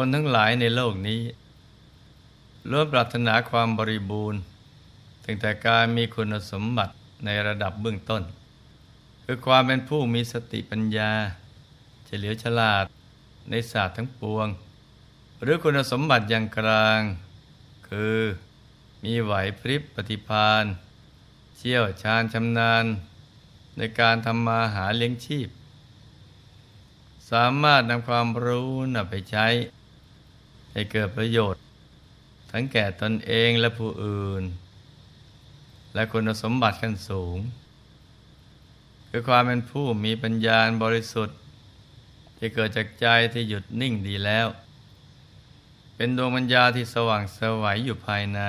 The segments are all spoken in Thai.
คนทั้งหลายในโลกนี้ล้วนปรารถนาความบริบูรณ์ตั้งแต่การมีคุณสมบัติในระดับเบื้องต้น คือความเป็นผู้มีสติปัญญาเฉลียวฉลาดในศาสตร์ทั้งปวง หรือคุณสมบัติอย่างกลาง คือมีไหวพริบปฏิพานเชี่ยวชาญชำนาญ ในการทำมาหาเลี้ยงชีพ สามารถนำความรู้นไปใช้ ให้เกิดประโยชน์ ทั้งแก่ตนเองและผู้อื่น และคุณสมบัติขั้นสูง คือความเป็นผู้มีปัญญาบริสุทธิ์ที่เกิดจากใจที่หยุดนิ่งดีแล้ว เป็นดวงปัญญาที่สว่างสวัยอยู่ภายใน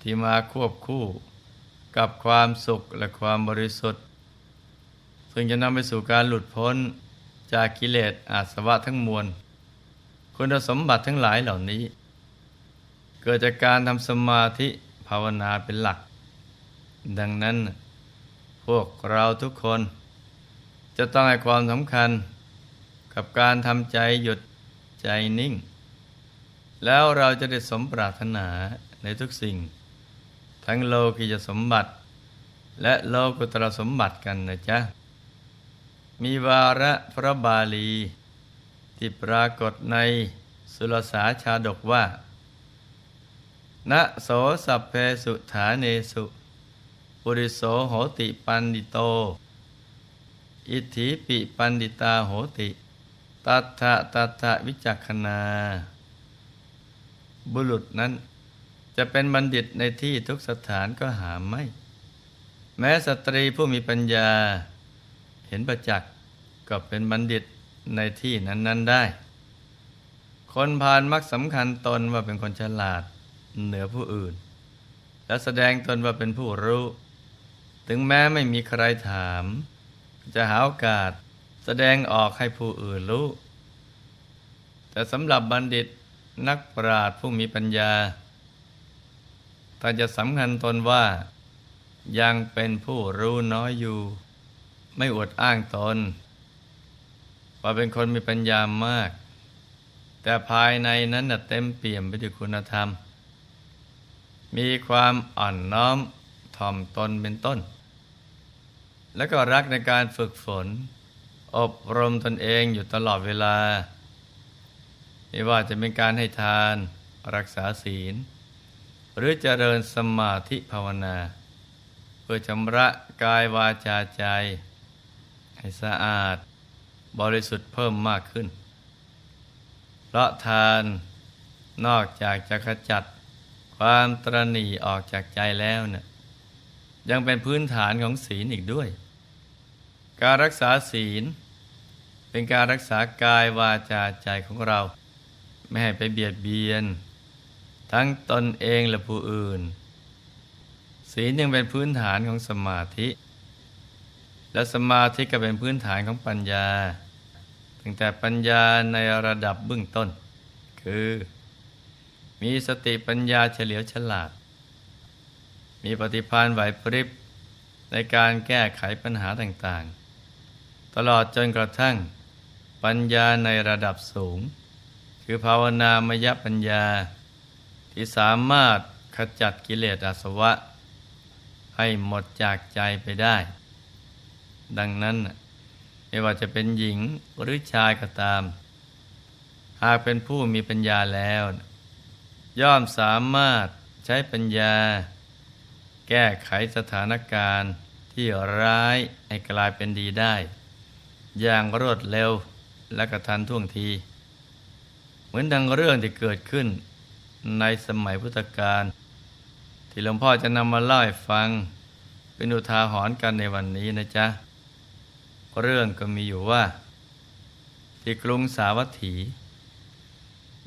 ที่มาควบคู่กับความสุขและความบริสุทธิ์ ซึ่งจะนำไปสู่การหลุดพ้นจากกิเลสอาสวะทั้งมวล คุณสมบัติทั้งหลายเหล่านี้ เกิดจากการทำสมาธิภาวนาเป็นหลัก ดังนั้น พวกเราทุกคน จะต้องให้ความสำคัญกับการทำใจหยุดใจนิ่ง แล้วเราจะได้สมปรารถนาในทุกสิ่ง ทั้งโลกิยสมบัติ และโลกุตรสมบัติกันนะจ๊ะ มีวาระพระบาลี ที่ปรากฏในสุรสาชาดกว่า ณโสสัพเพสุฐาเนสุปุริโสโหติปันดิโต อิทธิปิปันดิตาโหติ ตัทธะตัทธะวิจักขณา บุรุษนั้นจะเป็นบัณฑิตในที่ทุกสถานก็หาไม่ แม้สตรีผู้มีปัญญา เห็นประจักษ์ก็เป็นบัณฑิต ในที่นั้น ๆได้ คนพาลมักสำคัญตนว่าเป็นคนฉลาดเหนือผู้อื่น และแสดงตนว่าเป็นผู้รู้ ถึงแม้ไม่มีใครถาม จะหาโอกาสแสดงออกให้ผู้อื่นรู้ แต่สำหรับบัณฑิตนักปราชญ์ผู้มีปัญญาถ้าจะสำคัญตนว่า ยังเป็นผู้รู้น้อยอยู่ ไม่อวดอ้างตน ว่าเป็นคนมีปัญญามาก แต่ภายในนั้นเต็มเปี่ยมไปด้วยคุณธรรม มีความอ่อนน้อมถ่อมตนเป็นต้น และก็รักในการฝึกฝน อบรมตนเองอยู่ตลอดเวลา ไม่ว่าจะเป็นการให้ทานรักษาศีล หรือเจริญสมาธิภาวนา เพื่อชำระกายวาจาใจ ให้สะอาด บริสุทธิ์เพิ่มมากขึ้น เพราะทานนอกจากจะขจัดความตรณีออกจากใจแล้วเนะี่ยยังเป็นพื้นฐานของศีลอีกด้วย การรักษาศีล เป็นการรักษากายวาจาใจของเรา ไม่ให้ไปเบียดเบียน ทั้งตนเองและผู้อื่น ศีลยังเป็นพื้นฐานของสมาธิ และสมาธิก็เป็นพื้นฐานของปัญญา ตั้งแต่ปัญญาในระดับเบื้องต้น คือ มีสติปัญญาเฉลียวฉลาด มีปฏิภาณไหวพริบในการแก้ไขปัญหาต่างๆ ตลอดจนกระทั่ง ปัญญาในระดับสูง คือภาวนามยปัญญา ที่สามารถขจัดกิเลสอาสวะ ให้หมดจากใจไปได้ ดังนั้น ไม่ว่าจะเป็นหญิงหรือชายก็ตาม หากเป็นผู้มีปัญญาแล้ว ย่อมสามารถใช้ปัญญา แก้ไขสถานการณ์ที่ร้ายให้กลายเป็นดีได้ อย่างรวดเร็วและกระทันท่วงที เหมือนดังเรื่องที่เกิดขึ้นในสมัยพุทธกาลที่หลวงพ่อจะนำมาเล่าให้ฟัง เป็นอุทาหรณ์กันในวันนี้นะจ๊ะ เรื่องก็มีอยู่ว่า ที่กรุงสาวัตถี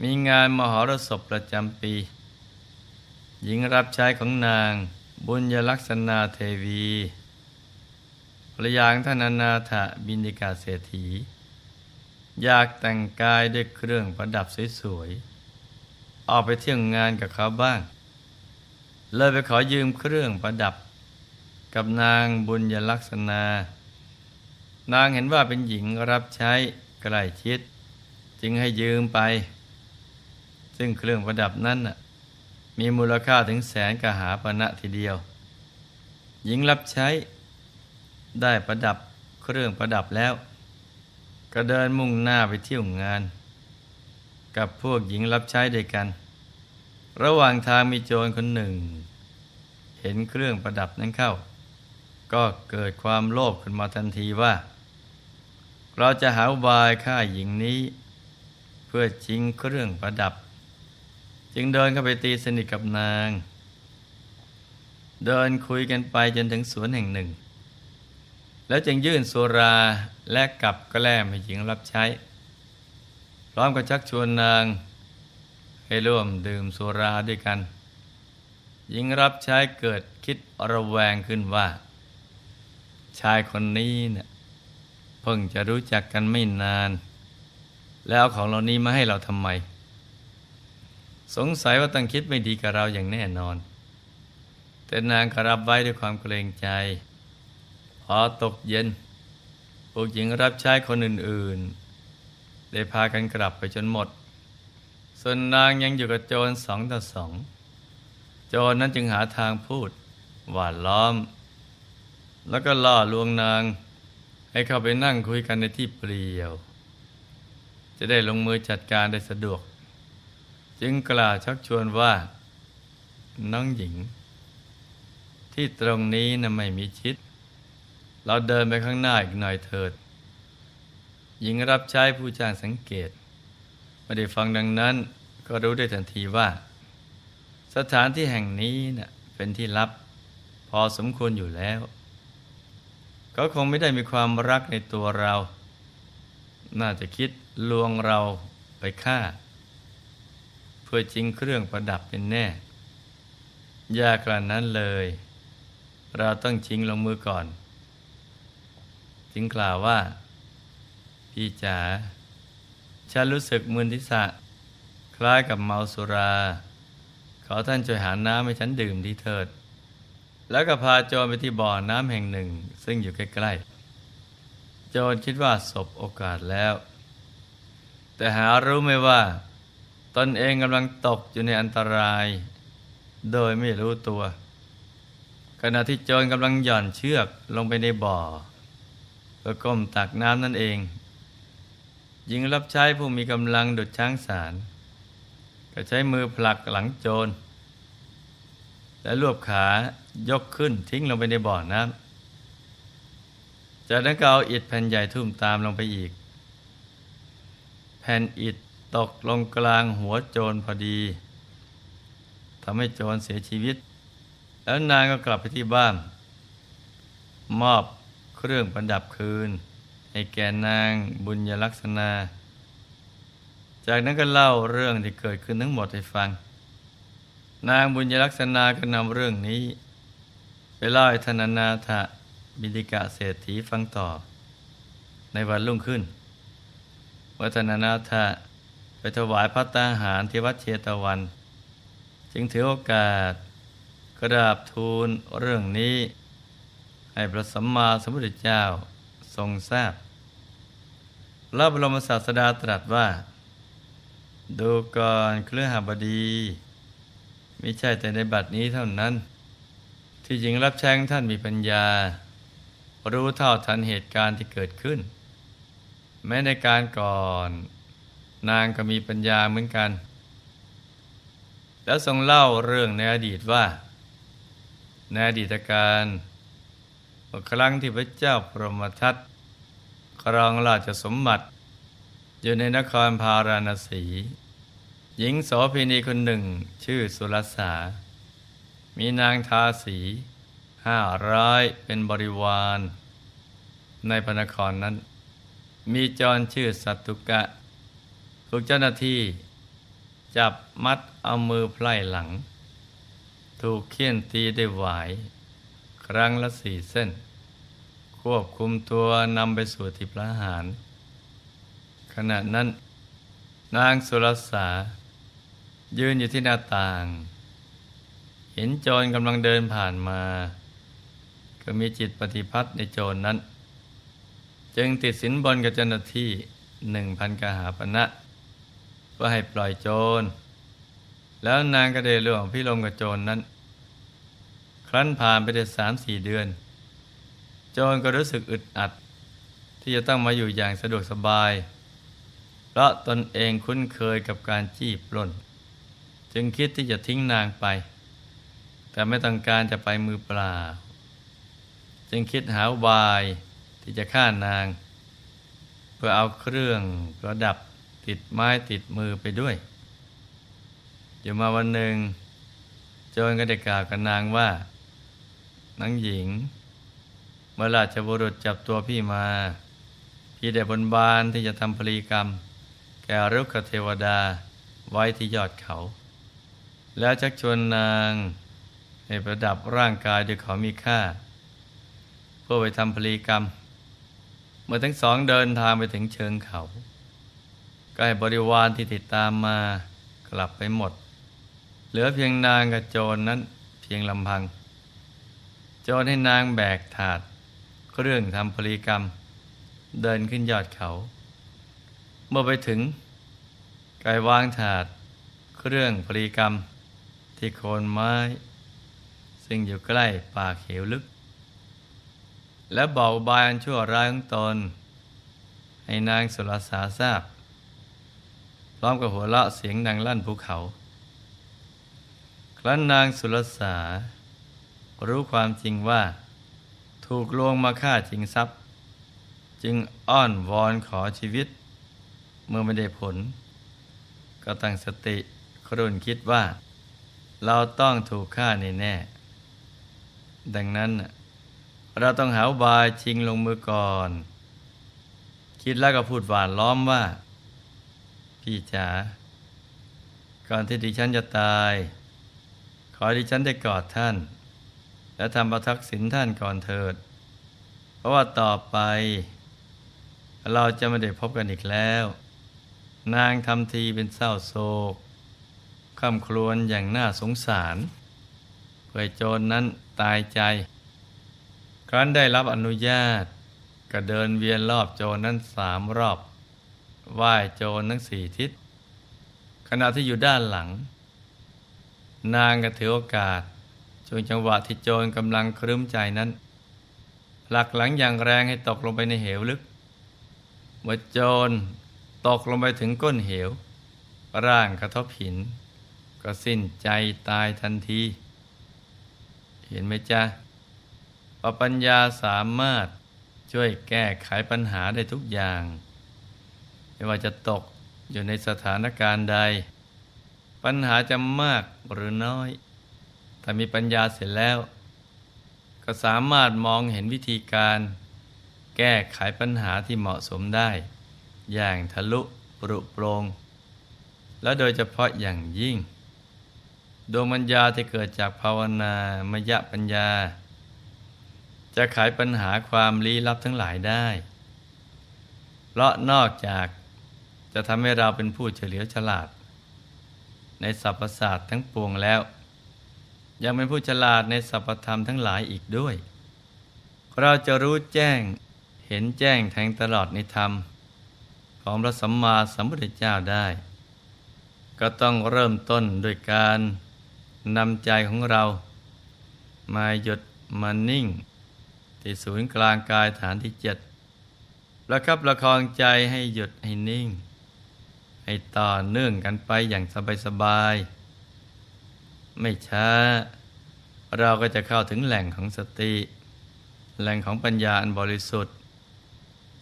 มีงานมหรสพประจำปี หญิงรับใช้ของนางบุญยลักษณาเทวีภรรยางท่านอนาถบินิกาเศรษฐี อยากแต่งกายด้วยเครื่องประดับสวยๆออกไปเที่ยวงานกับเขาบ้าง เลยไปขอยืมเครื่องประดับ กับนางบุญยลักษณา นางเห็นว่าเป็นหญิงรับใช้ใกล้ชิด จึงให้ยืมไป ซึ่งเครื่องประดับนั้นมีมูลค่าถึงแสนกหาปณะทีเดียว หญิงรับใช้ได้ประดับเครื่องประดับแล้ว ก็เดินมุ่งหน้าไปเที่ยวงาน กับพวกหญิงรับใช้ด้วยกัน ระหว่างทางมีโจรคนหนึ่ง เห็นเครื่องประดับนั้นเข้า ก็เกิดความโลภขึ้นมาทันทีว่า เราจะหาบายฆ่าหญิงนี้ เพื่อชิงเครื่องประดับ จึงเดินเข้าไปตีสนิทกับนาง เดินคุยกันไปจนถึงสวนแห่งหนึ่ง แล้วจึงยื่นสุราและกับกแล้มให้หญิงรับใช้ พร้อมกับชักชวนนางให้ร่วมดื่มสุราด้วยกัน หญิงรับใช้เกิดคิดระแวงขึ้นว่า ชายคนนี้เนี่ย พิ่งจะรู้จักกันไม่นาน แล้วของเรานี้มาให้เราทำไม สงสัยว่าตั้งคิดไม่ดีกับเราอย่างแน่นอน แต่นางก็รับไว้ด้วยความเกรงใจ พอตกเย็นพวกหญิงรับใช้คนอื่นๆ ได้พากันกลับไปจนหมด ส่วนนางยังอยู่กับโจรสองต่อสอง โจรนั้นจึงหาทางพูดหวานล้อม แล้วก็ล่อลวงนาง ให้เข้าไปนั่งคุยกันในที่เปลี่ยว จะได้ลงมือจัดการได้สะดวก จึงกล่าวชักชวนว่า น้องหญิง ที่ตรงนี้นะไม่มีชิด เราเดินไปข้างหน้าอีกหน่อยเถิด หญิงรับใช้ผู้จ้างสังเกต ไม่ได้ฟังดังนั้นก็รู้ได้ทันทีว่า สถานที่แห่งนี้นะ่ะเป็นที่ลับ พอสมควรอยู่แล้ว เขาคงไม่ได้มีความรักในตัวเรา น่าจะคิดลวงเราไปฆ่า เพื่อจริงเครื่องประดับเป็นแน่ ยากกว่านั้นเลย เราต้องชิงลงมือก่อน จึงกล่าวว่า พี่จ๋าฉันรู้สึกมึนทิศะคล้ายกับเมาสุรา ขอท่านช่วยหาน้ำให้ฉันดื่มดีเถิด แล้วก็พาโจรไปที่บ่อน้ำแห่งหนึ่ง ซึ่งอยู่ใกล้ๆ โจรคิดว่าศพโอกาสแล้ว แต่หารู้ไหมว่า ตนเองกำลังตกอยู่ในอันตราย โดยไม่รู้ตัว ขณะที่โจรกำลังหย่อนเชือกลงไปในบ่อก็ก้มตักน้ำนั่นเองหญิงรับใช้ผู้มีกำลังดุดช้างสาร ก็ใช้มือผลักหลังโจร และรวบขายกขึ้นทิ้งลงไปในบ่อน้ำจากนั้นก็เอาอิฐแผ่นใหญ่ทุ่มตามลงไปอีก แผ่นอิฐตกลงกลางหัวโจรพอดีทำให้โจรเสียชีวิต แล้วนางก็กลับไปที่บ้าน มอบเครื่องประดับคืน ให้แก่นางบุญยลักษณะจากนั้นก็เล่าเรื่องที่เกิดขึ้นทั้งหมดให้ฟัง นางบุญยลักษณะก็นำเรื่องนี้ ไปเล่าให้ธนานาถบิดิกะเศรษฐีฟังต่อ ในวันรุ่งขึ้นวัฒนานาถะไปถวายพระตาหารที่วัดเชตวัน จึงถือโอกาสกราบทูลเรื่องนี้ ให้พระสัมมาสัมพุทธเจ้าทรงทราบพระบรมศาสดาตรัสว่า ดูก่อนเครือหบดี ไม่ใช่แต่ในบัดนี้เท่านั้น ที่หญิงรับแช้งท่านมีปัญญา รู้เท่าทันเหตุการณ์ที่เกิดขึ้น แม้ในการก่อน นางก็มีปัญญาเหมือนกัน แล้วทรงเล่าเรื่องในอดีตว่า ในอดีตการครั้งที่พระเจ้าพรหมทัตครองราชสมบัติ อยู่ในนครพาราณสี หญิงโสภินีคนหนึ่ง ชื่อสุรสา มีนางทาสีห้าร้อยเป็นบริวาร ในพระนครนั้น มีจรชื่อสัตตุกะ ถูกเจ้าหน้าที่ จับมัดเอามือไพล่หลัง ถูกเคี่ยนตีได้หวาย ครั้งละสี่เส้น ควบคุมตัวนำไปสู่ทิพระหาร ขณะนั้น นางสุรสา ยืนอยู่ที่หน้าต่าง เห็นโจรกำลังเดินผ่านมา ก็มีจิตปฏิพัทธ์ในโจรนั้น จึงติดสินบนกับเจ้าหน้าที่หนึ่งพันกหาปณะเพื่อให้ปล่อยโจร แล้วนางก็ได้ร่วมพิลมกับโจรนนั้น ครั้นผ่านไปได้สามสี่เดือน โจรก็รู้สึกอึดอัด ที่จะต้องมาอยู่อย่างสะดวกสบาย เพราะตนเองคุ้นเคยกับการจี้ปล้น จึงคิดที่จะทิ้งนางไป แต่ไม่ต้องการจะไปมือเปล่า จึงคิดหาบายที่จะฆ่านาง เพื่อเอาเครื่องประดับติดไม้ติดมือไปด้วยอยู่มาวันหนึ่งโจรก็ได้กล่าวกับนางว่านางหญิง เมื่อราชบุรุษจับตัวพี่มา พี่ได้บนบานที่จะทำพลีกรรม แก่รุกขเทวดาไว้ที่ยอดเขา แล้วชักชวนนางให้ประดับร่างกายด้วยของมีค่า เพื่อไปทำพลีกรรม เมื่อทั้งสองเดินทางไปถึงเชิงเขาก็ให้บริวารที่ติดตามมากลับไปหมด เหลือเพียงนางกับโจรนนั้นเพียงลำพัง โจรให้นางแบกถาด เครื่องทำพลีกรรม เดินขึ้นยอดเขา เมื่อไปถึงกายวางถาด เครื่องพลีกรรม ที่โคนไม้ ซึ่งอยู่ใกล้ป่าเขียวลึก และบอกบายอันชั่วร้ายของตน ให้นางสุรสาทราบ พร้อมกับหัวเราะเสียงดังลั่นภูเขา ครั้นนางสุรสา รู้ความจริงว่า ถูกลวงมาฆ่าจริงทรัพย์ จึงอ้อนวอนขอชีวิต เมื่อไม่ได้ผล ก็ตั้งสติครุ่นคิดว่า เราต้องถูกฆ่าในแน่ ดังนั้น เราต้องหาบายชิงลงมือก่อน คิดแล้วก็พูดหวานล้อมว่า พี่จ๋าก่อนที่ดิฉันจะตาย ขอดิฉันได้กอดท่าน และทำประทักษิณท่านก่อนเถิด เพราะว่าต่อไป เราจะไม่ได้พบกันอีกแล้ว นางทำทีเป็นเศร้าโศก คำครวญอย่างน่าสงสาร เพื่อโจรนนั้นตายใจ ครั้นได้รับอนุญาต ก็เดินเวียนรอบโจรนั้นสามรอบไหว้โจรทั้งสี่ทิศ ขณะที่อยู่ด้านหลัง นางก็ถือโอกาสช่วงจังหวะที่โจรกำลังครึ้มใจนั้น หลักหลังอย่างแรงให้ตกลงไปในเหวลึกเมื่อโจรตกลงไปถึงก้นเหว ร่างกระทบหิน ก็สิ้นใจตายทันที เห็นไหมจ๊ะปปัญญาสามารถช่วยแก้ไขปัญหาได้ทุกอย่าง ไม่ว่าจะตกอยู่ในสถานการณ์ใด ปัญหาจะมากหรือน้อยถ้ามีปัญญาเสร็จแล้ว ก็สามารถมองเห็นวิธีการ แก้ไขปัญหาที่เหมาะสมได้ อย่างทะลุปรุโปรงและโดยเฉพาะอย่างยิ่ง ดวงปัญญาที่เกิดจากภาวนามยปัญญา จะไขปัญหาความลี้ลับทั้งหลายได้ เพราะนอกจากจะทำให้เราเป็นผู้เฉลียวฉลาด ในสรรพศาสตร์ทั้งปวงแล้ว ยังเป็นผู้ฉลาดในสรรพธรรมทั้งหลายอีกด้วย เราจะรู้แจ้งเห็นแจ้งแทงตลอดในธรรม ของพระสัมมาสัมพุทธเจ้าได้ ก็ต้องเริ่มต้นด้วยการ นำใจของเรา มาหยุดมานิ่ง ที่ศูนย์กลางกายฐานที่เจ็ดประคับประคองใจให้หยุดให้นิ่ง ให้ต่อเนื่องกันไปอย่างสบายๆไม่ช้า เราก็จะเข้าถึงแหล่งของสติ แหล่งของปัญญาอันบริสุทธิ์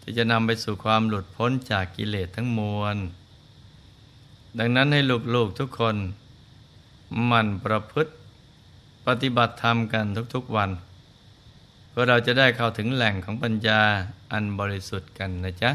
ที่จะนำไปสู่ความหลุดพ้นจากกิเลสทั้งมวล ดังนั้นให้ลูกๆทุกคน มันประพฤติปฏิบัติธรรมกันทุกๆวัน เพื่อเราจะได้เข้าถึงแหล่งของปัญญาอันบริสุทธิ์กันนะจ๊ะ